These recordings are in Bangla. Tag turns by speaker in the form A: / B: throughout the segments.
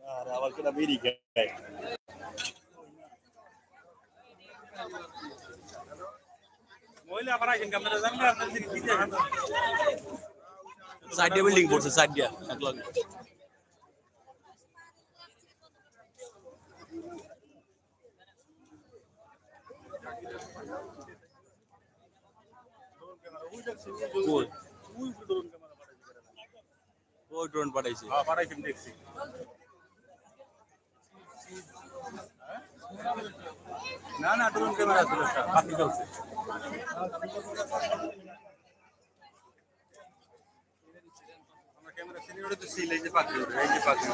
A: আর আবার কেটা বেরি খায়
B: মহিলা আবার আইছেন ক্যামেরা জানবে আপনার দিকে কি দেখেন
A: সাইডে বিল্ডিং পড়ছে সাইডে এক লগে কই ওই ড্রোন পাঠাইছে।
B: হ্যাঁ পাঠাইছেন দেখছি। না না ড্রোন ক্যামেরা ছিল একটা বাতি চলছে। আমার ক্যামেরা সিনিয়রে তো ছিল এই যে পাখি ওঠে, এই যে পাখি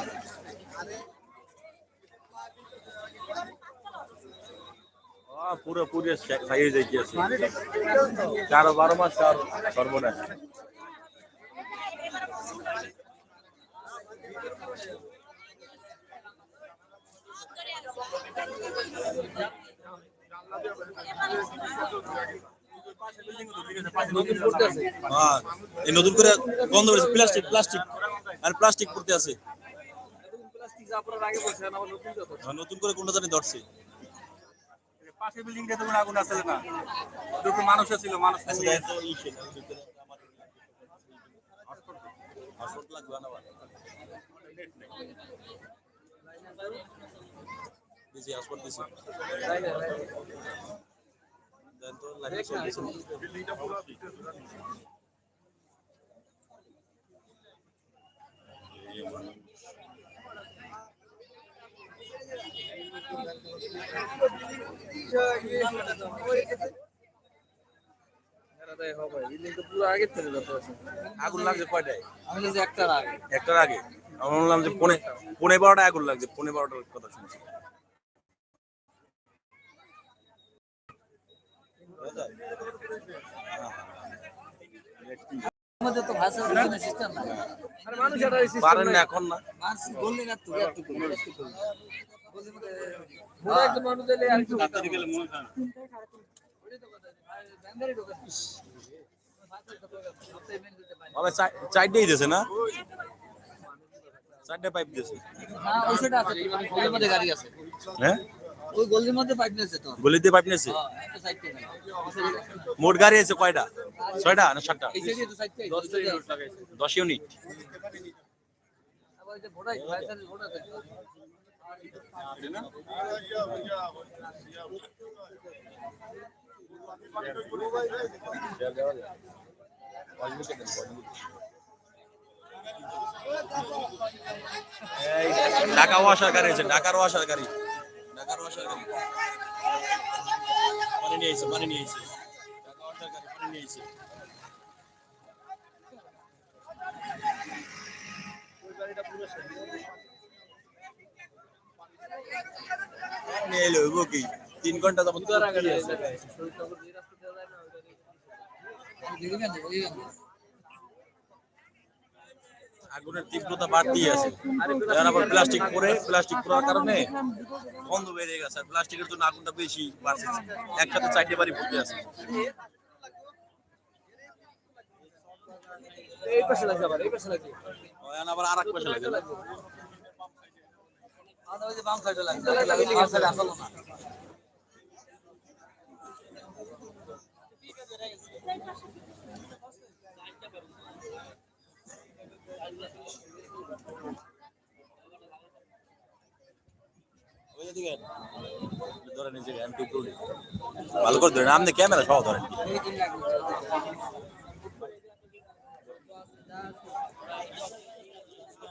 A: চার বারো মাস চার সর্বনাশ। হ্যাঁ, এই নতুন করে বন্ধ করেছে প্লাস্টিক প্লাস্টিক। আর প্লাস্টিক পড়তে আছে। হ্যাঁ, নতুন করে কোনটা জানি ধরছে।
B: পাশে বিল্ডিংটা তো আগুন আসলে না। দুটো মানুষ ছিল মানুষ
A: আচ্ছা,
B: নিয়ে-
A: আমার। আগুন লাগছে কয়টায় একটার আগে আমার বললাম যে পনে পনে বারোটা আগুন লাগছে পনে বারোটার কথা শুনছি পারেন এখন না
C: বললে
B: হয়
A: দিয়েছে না চারটে পাইপ গলিতে পাইপ নিয়েছে মোট গাড়ি আছে কয়টা ছয়টা না? সাতটা দশ ইউনিট ঢাকা ওয়াসার গাড়ি আছে, ঢাকার ওয়াসার গাড়ি ঢাকার ওয়াসার গাড়ি পানি নিয়ে এসে, পানি ঢাকা ওয়াসার গাড়ি পানি নিয়ে নিয়ে কি? তিন ঘণ্টা যাবত আগুনের তীব্রতা বাড়তি আছে। আবার প্লাস্টিক পরে প্লাস্টিক পরার কারণে বন্ধ বেরিয়ে গেছে। আর প্লাস্টিকের জন্য আগুনটা বেশি বাড়ছে। একসাথে চারটে বাড়ি পড়তে আছে।
C: এই পাশে লাগবে আবার এই পাশে লাগবে
A: আবার আর এক
C: সাইডে লাগবে বাম সাইডে আসলো না
A: ওই যে দিকে ধরেন এই যে হ্যান্ড টু টু ভালো করে ধরেন আপনি ক্যামেরা সহ ধরেন দেন, দেন, দেন, দেন। একটু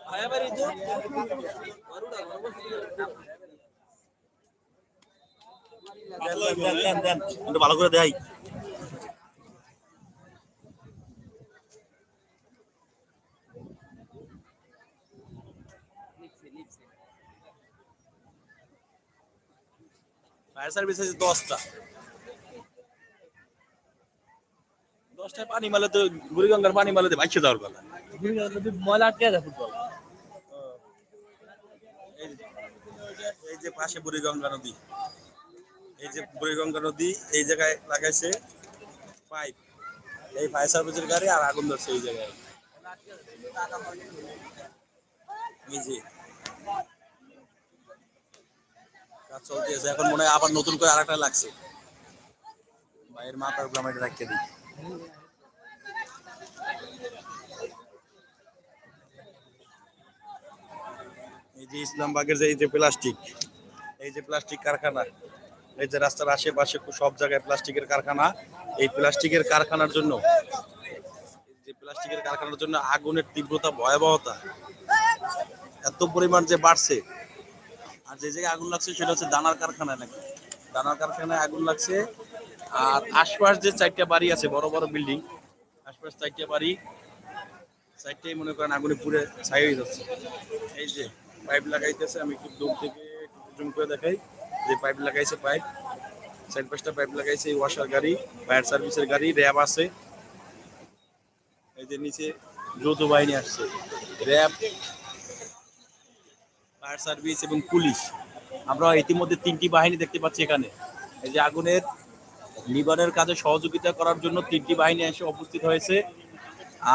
A: ভালো করে দেখাই। ফায়ার সার্ভিস আছে দশটা। দশটায় পানি মালে তো বুড়িগঙ্গার পানি মালে তো ভাইসে যাওয়ার কথা।
C: ময়লা আটকে আছে ফুটবল।
A: এই যে- পাশে বুড়িগঙ্গা নদী। এই যে বুড়িগঙ্গা নদী, এই জায়গায় লাগাইছে পাইপ। এই ফায়ার সার্ভিসের গাড়ি আর আগুন ধরছে এই জায়গায়। যে কাজ চলতেছে, এখন মনে হয় আবার নতুন করে আরেকটা লাগছে। ভাইয়ের মাথার এটা রাখিয়ে দিই। যে ইসলামবাগের যে এই যে প্লাস্টিক, এই যে প্লাস্টিক কারখানা, এই যে রাস্তার আশেপাশে সব জায়গায় প্লাস্টিকের কারখানা, এই প্লাস্টিকের কারখানার জন্য যে প্লাস্টিকের কারখানার জন্য আগুনের তীব্রতা ভয়াবহতা এত পরিমাণ যে বাড়ছে। আর যে জায়গায় আগুন লাগছে সেটা হচ্ছে দানার কারখানায় নাকি? দানার কারখানায় আগুন লাগছে। আর আশপাশ যে চারটা বাড়ি আছে, বড় বড় বিল্ডিং, আশপাশ চারটা বাড়ি, চারটাই মনে করেন আগুনে পুড়ে ছাই হয়ে যাচ্ছে। এই যে পাইপ লাগাইতেছে, আমি একটু দূর থেকে জুম করে দেখাই। যে পাইপ লাগাইছে পাইপ, চার পাঁচটা পাইপ লাগাইছে, এই ওয়াশার গাড়ি ফায়ার সার্ভিসের গাড়ি, র্যাব আছে। এই যে নিচে যৌথ বাহিনী আসছে। র্যাব ফায়ার সার্ভিস এবং পুলিশ। আমরা ইতিমধ্যে তিনটি বাহিনী দেখতে পাচ্ছি এখানে। এই যে আগুনের নিবারের কাজে সহযোগিতা করার জন্য তিনটি বাহিনী এসে উপস্থিত হয়েছে।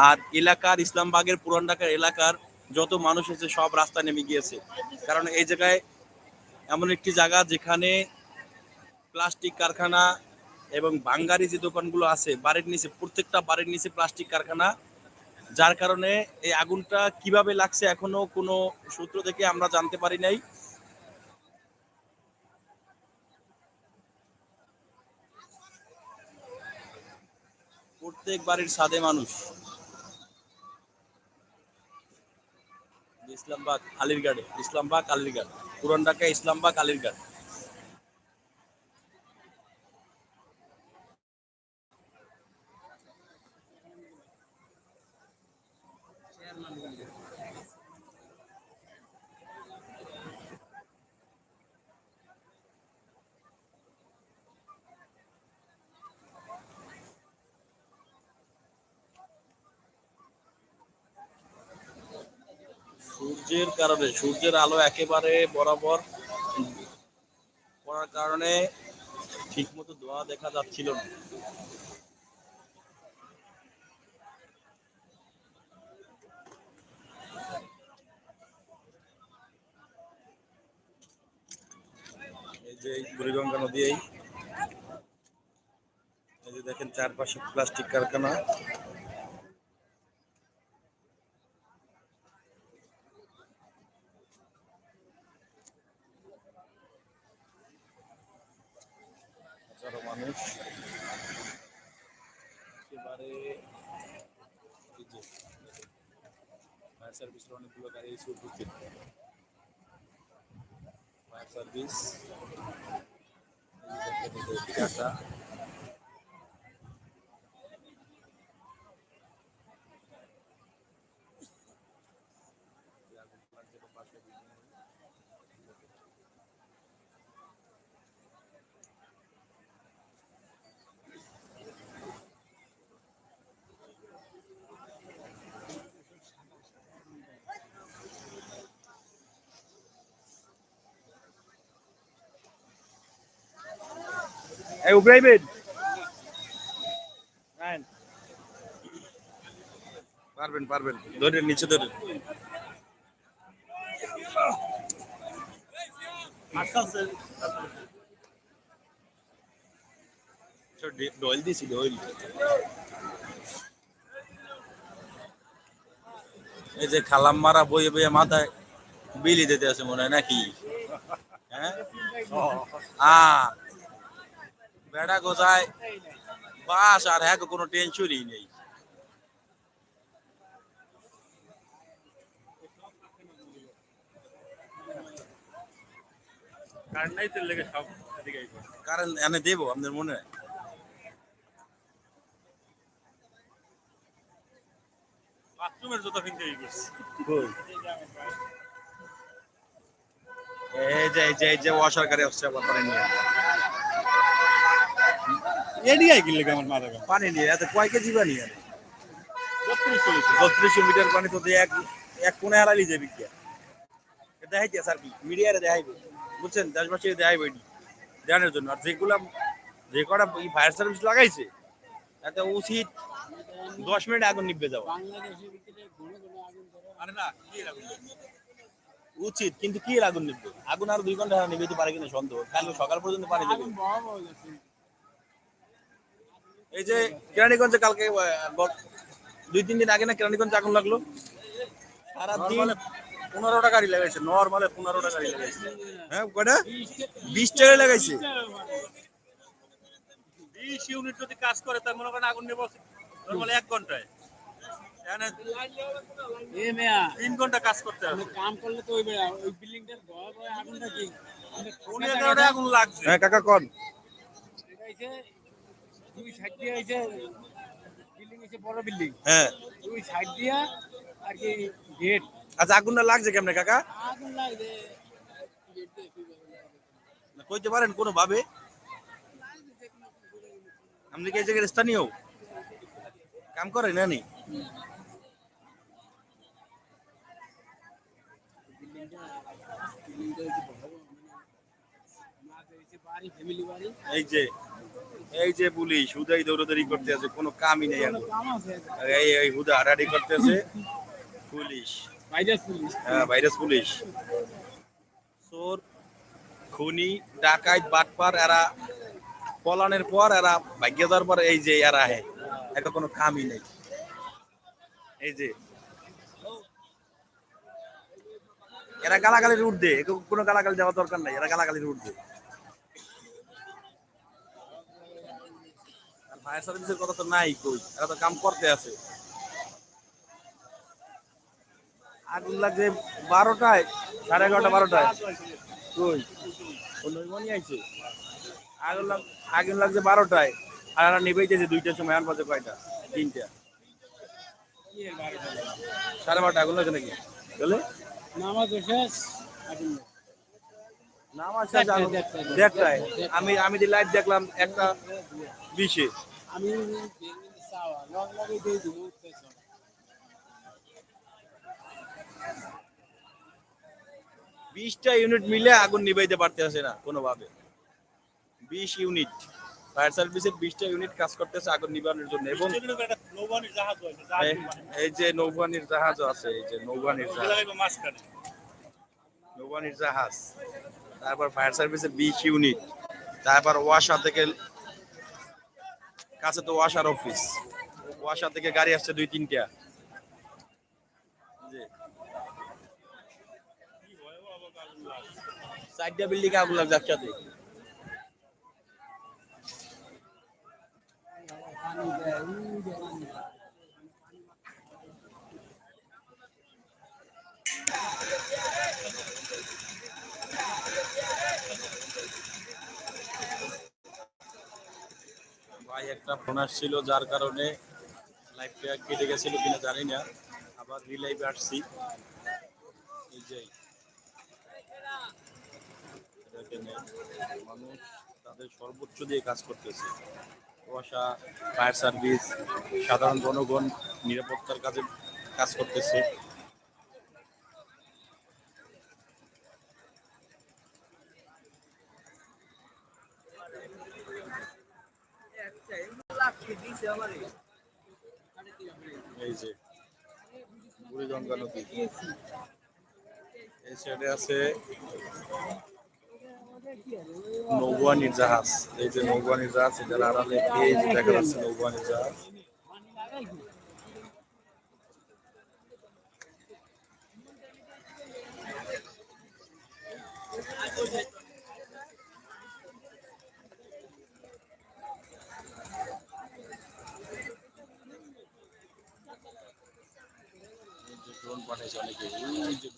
A: আর এলাকার ইসলামবাগের পুরান ঢাকার এলাকার যত মানুষ আছে সব রাস্তা নেমে গিয়েছে। কারণ এই জায়গায় এমন একটি জায়গা যেখানে প্লাস্টিক কারখানা এবং বাঙ্গারি যে দোকানগুলো আছে, বাড়ির নিচে, প্রত্যেকটা বাড়ির নিচে প্লাস্টিক কারখানা। যার কারণে এই আগুনটা কীভাবে লাগছে এখনও কোনো সূত্র থেকে আমরা জানতে পারি নাই। প্রত্যেক বাড়ির সাদে মানুষ। ইসলামবাগ আলিরগাড়ে। ইসলামবাগ আলিরগাড়। পুরান ঢাকা ইসলামবাগ আলিরগাড়। সূর্যের কারণে, সূর্যের আলো একেবারে বরাবর পড়ার কারণে ঠিকমতো ধোয়া দেখা যাচ্ছিল না। এই যে বুড়িগঙ্গা নদী, এই যে দেখেন চারপাশে প্লাস্টিক কারখানা। মানুষ একেবারে এই যে ফায়ার সার্ভিসের অনেকগুলো গাড়ি এসে উপস্থিত ফায়ার সার্ভিস এই যে দেখেন এই যে টাটা এই উবরাইবেন পারবেন পারবেন। ধরে নিচে ধরে। ডয়েল দিছি ডয়েল এই যে খালাম মারা বইয়ে বইয়ে মাথায় বিলি দিতে আছে মনে হয় নাকি? হ্যাঁ? আ বেড়া গোজায় বাস আর হ্যাঁ কোনো টেনশনই নেই। কারণ এনে দেবো আপনাদের মনে? হয়
B: বাথরুমের জুতো কিনতে এই
A: যে এই যে যে ওয়াশার আবার নিয়ে।
B: এদিকে কিনলে কেমন মাথা গেল
A: পানি নিয়ে এত কয় কেজি পানি? আনে
B: বত্রিশ
A: বত্রিশশো মিটার পানি তো দিয়ে এক এক কোণে হারালি যাবি কি দেখাইতে স্যার কি? মিডিয়ারে দেখাইবে। বুঝছেন? দেশবাসী দেখাইবে এটি। ধ্যানের জন্য। আর যেগুলা যে কটা ফায়ার সার্ভিস লাগাইছে এত উচিত দশ মিনিট আগুন নিভে যাওয়া।
B: আরে না কি
A: উচিত কিন্তু কি আগুন নিবে আগুন আর দুই ঘণ্টা নিবে পারে কিনা সন্দেহ। কালকে সকাল পর্যন্ত পানি যাবে
C: আগুন বড় বড় যাচ্ছে
A: এই যে কেরানীগঞ্জে কালকে দুই তিন দিন আগে না কেরানীগঞ্জে আগুন লাগল? সারাদিন
B: পনেরোটা গাড়ি লাগাইছে নর্মালে পনেরোটা গাড়ি লাগাইছে।
A: হ্যাঁ কয়টা? বিশ টাকা লাগাইছে।
B: বিশ ইউনিট যদি কাজ করে তার মনে করেন আগুন নেব নর্মালি এক ঘন্টায়। তিন ঘণ্টা কাজ করতে হবে।
C: কাম করলে তো ওই বিল্ডিংটার ঘর আগুনটা কি?
B: আগুন লাগছে?
A: হ্যাঁ কাকা কন।
C: দুই সাইড দিয়ে বিল্ডিং বড় বিল্ডিং
A: হ্যাঁ।
C: দুই সাইড দিয়া আর কি গেট
A: আচ্ছা আগুনটা লাগছে কেমনে কাকা?
C: আগুন
A: কইতে পারেন কোনো ভাবে আপনি কি এই জায়গার স্থানীয়? কাম করেন না নি? এই যে এই যে পুলিশ হুদাই দৌড়াদৌড়ি করতে আছে কোনো কামই নেই এখন। এই এই হুদা হাডাহাডি করতে আছে পুলিশ।
C: Virus police.
A: হ্যাঁ ভাইরাস পুলিশ। চোর খুনি ডাকাইত বাটপার এরা পলানের পর এরা ভাগ্য যাওয়ার পর এই যে এরা হে একটা কোনো কামই নেই। এই যে। এরা গালাগালির উঠবে কোনো গালাগালি দেওয়ার দরকার নাই এরা গালাগালির উঠবে ফায়ার সার্ভিসের কথা তো নাই কই এরা তো কাম করতে আছে। আগুন লাগছে বারোটায় সাড়ে এগারোটা বারোটায়। কই? নৈমনি আইছে। আগুন লাগ আগুন লাগছে বারোটায়। আর এরা নিবেইতেছে দুইটার সময় আর বাজে কয়টা? তিনটা। সাড়ে বারোটা আগুন লাগছে নাকি? বলে?
C: নামাজ শেষ আগুন
A: নামাজ শেষ
C: দেড়টায়।
A: আমি আমি যে লাইট দেখলাম একটা বিশে।
C: আমি চাওয়া লগ লগে দিয়ে দিব উঠতেছ
A: বিশটা ইউনিট মিলে আগুন নিবাইতে পারতেছে না কোনোভাবে। বিশ ইউনিট ফায়ার সার্ভিসের বিশটা ইউনিট কাজ করতেছে আগুন নিবানোর জন্য এবং এই- যে নৌবাহিনীর জাহাজ আছে এই যে নৌবাহিনীর জাহাজ। নৌবাহিনীর জাহাজ। তারপর ফায়ার সার্ভিসের বিশ ইউনিট তারপর ওয়াসা থেকে কাছে তো ওয়াসার অফিস ওয়াসা থেকে গাড়ি আসছে দুই, তিনটা। চারটা বিল্ডিং আগুন লাগছে একসাথে।
C: পানি দেয় উই যে পানি দেয়।
A: ভাই একটা ফোন আসছিল, যার কারণে লাইফটা কেটে গেছিল কিনা জানি না আবার রিলাইভে আসছি। এই যে মানুষ তাদের সর্বোচ্চ দিয়ে কাজ করতেছে। কুয়াশা ফায়ার সার্ভিস সাধারণ জনগণ নিরাপত্তার কাজে কাজ করতেছে। বুড়িগঙ্গা নদী এই সাইডে আছে নৌবাহিনীর জাহাজ এই যে নৌবাহিনীর জাহাজ এটার আড়ালে এই যে দেখা যাচ্ছে নৌবাহিনীর জাহাজ
C: পানি লাগাই কি?
A: এই যে ড্রোন পাঠাইছে অনেকে এই যে ড্রোন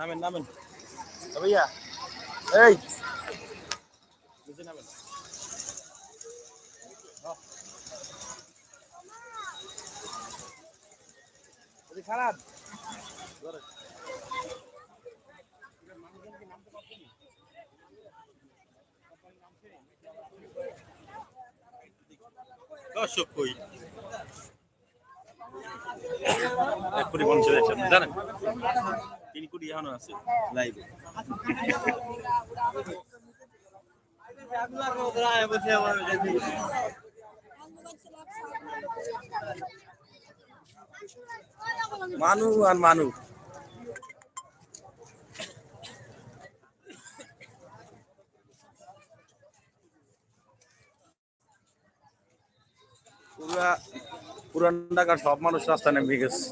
A: নামেন নামেন। ভাইয়া এই। নিচে নামেন। খারাপ। দর্শক কই? এক কোটি মানুষ জানেন? তিন কোটি এখনও আছে লাইভে। মানু আর মানু। পুরা পুরান ঢাকার সব মানুষ রাস্তা নেমে গেছে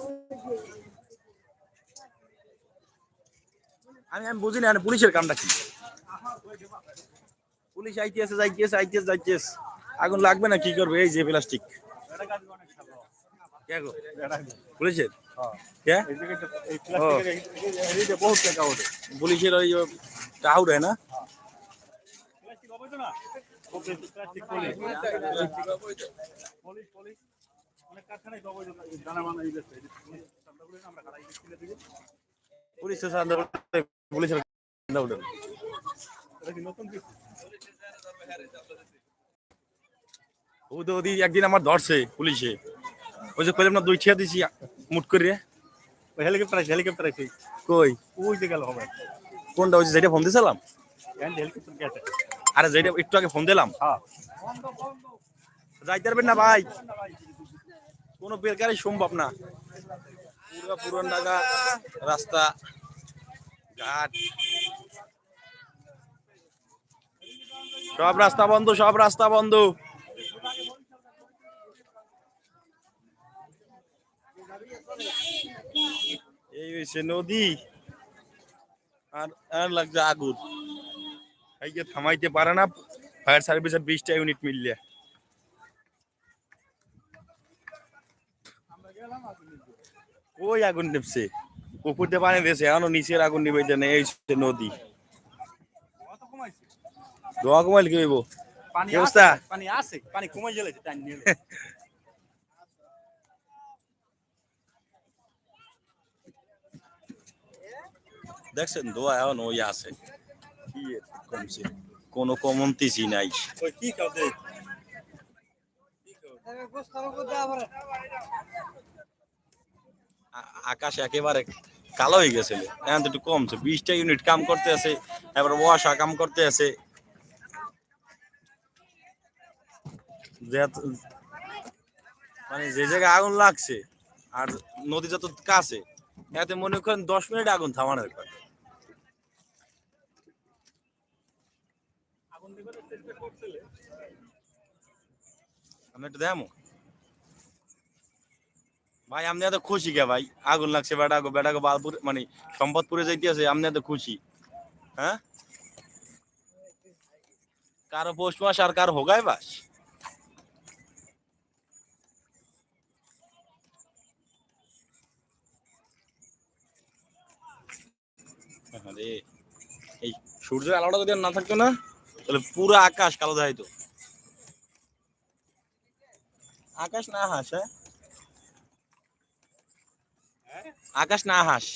A: আমি আমি বুঝি না পুলিশের কামটা কি? পুলিশ আইতেছে, যাইতেছে আইতেছে, যাইতেছে। আগুন লাগবে না, কি করবে? এই যে প্লাস্টিক। পুলিশের? পুলিশের ওই টাউড হয় না? পুলিশ ওদি একদিন আমার ধরছে পুলিশে। ওই যে কইলাম না দুই ছিয়া দিছি মুট করে
B: হেলিকপ্টার আছে হেলিকপ্টার আছে
A: কই?
B: ওই যে গেল হবে।
A: কোনটা ওই যে যেটা ফোন আরে যেটা একটু আগে ফোন দিলাম।
B: হ্যাঁ।
A: যাইতে পারবেন না ভাই। কোনো বেকারই সম্ভব না। পুরো পুরন ঢাকা রাস্তা। ঘাট সব রাস্তা বন্ধ, সব রাস্তা বন্ধ। এই হয়েছে নদী। আর আর লাগছে আগুন। এই যে থামাইতে পারে না। ফায়ার সার্ভিসের বিশটা ইউনিট মিললে। ওই আগুন নেপছে উপর দিয়ে পানি দিয়েছে এখনও নিচের আগুন নিবে যে নেই এই নদী। দোয়া কমাইল কি হইব?
B: পানি
A: অবস্থা?
B: পানি আছে পানি কমে গেলে নিয়ে
A: দেখছেন দোয়া এখন ওই আছে। কি কমছে কোনো কমন্তিসই নাই।
B: কি
A: আ- আকাশ একেবারে কালো হয়ে গেছে এখন একটু কমছে বিশটা ইউনিট কাম করতে আছে, এবার ওয়াশা কাম করতে আছে। মানে যে জায়গায় আগুন লাগছে, আর নদী যত কাছে, এতে মনে করেন দশ মিনিট আগুন থামানোর
B: করছিলে
A: আমি একটু দেখামো? ভাই, আপনি এত খুশি কে ভাই? আগুন লাগছে বেটাগো বেটাগো বালপুর মানে সম্পদপুরে যাইতে আছে আপনি এত খুশি? হ্যাঁ? কারও পৌষ মাস আর কারও হোগায় বাস এই সূর্যের আলোটা যদি না থাকতো না, তাহলে পুরো আকাশ কালো দেখাইতো। আকাশ না হাস? হ্যাঁ
B: হ্যাঁ
A: আকাশ না হাস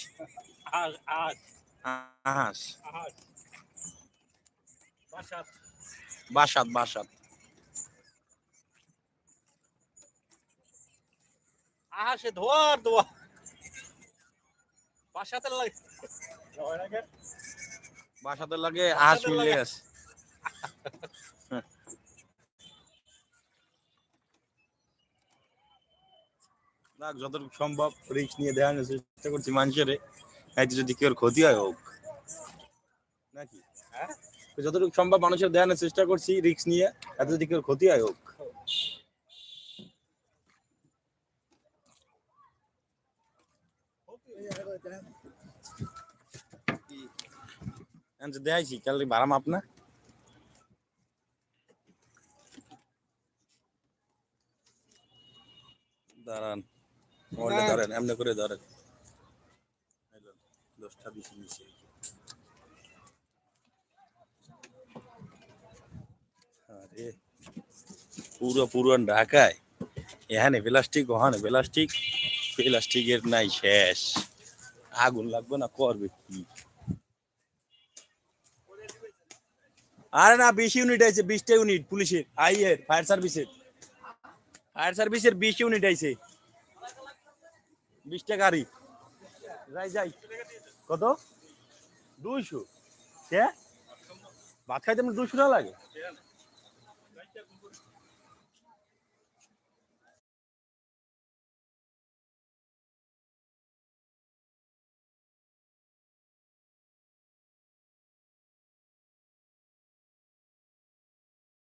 B: আজ আজ
A: আহাস
B: বাসাত।
A: বাসাত বাসাত।
B: আহা সে ধোয়ার ধোয়া। বাসাতে লাগে।
A: বাসাতে লাগে আহাস
B: বাসাতে
A: মিলে
B: লাগে।
A: যতটুকু সম্ভব রিস্ক নিয়ে দেখানোর চেষ্টা করছি মানুষের। এতে যদি কেউ ক্ষতি হয়, হোক। নাকি?
B: হ্যাঁ?
A: যতটুকু সম্ভব মানুষের দেখানোর চেষ্টা করছি রিস্ক নিয়ে। এতে যদি কেউ ক্ষতি হয়, হোক। দেখাইছি। কাল ভাড়া মাপ না এমনি করে ধরেন দশটা বেশি নিচে আরে, পুরো পুরো ঢাকায়। এখানে প্লাস্টিক, ওখানে প্লাস্টিক। প্লাস্টিকের নাই শেষ। আগুন লাগবে না, করবে কি? আরে না, বিশ ইউনিট আছে বিশটা ইউনিট পুলিশের, আইয়ের, ফায়ার সার্ভিসের। ফায়ার সার্ভিসের বিশ ইউনিট আছে বিশটা গাড়ি যাই যাই। কত? দুইশো। কে? ভাত খাইতে আমার দুইশো টাকা লাগে?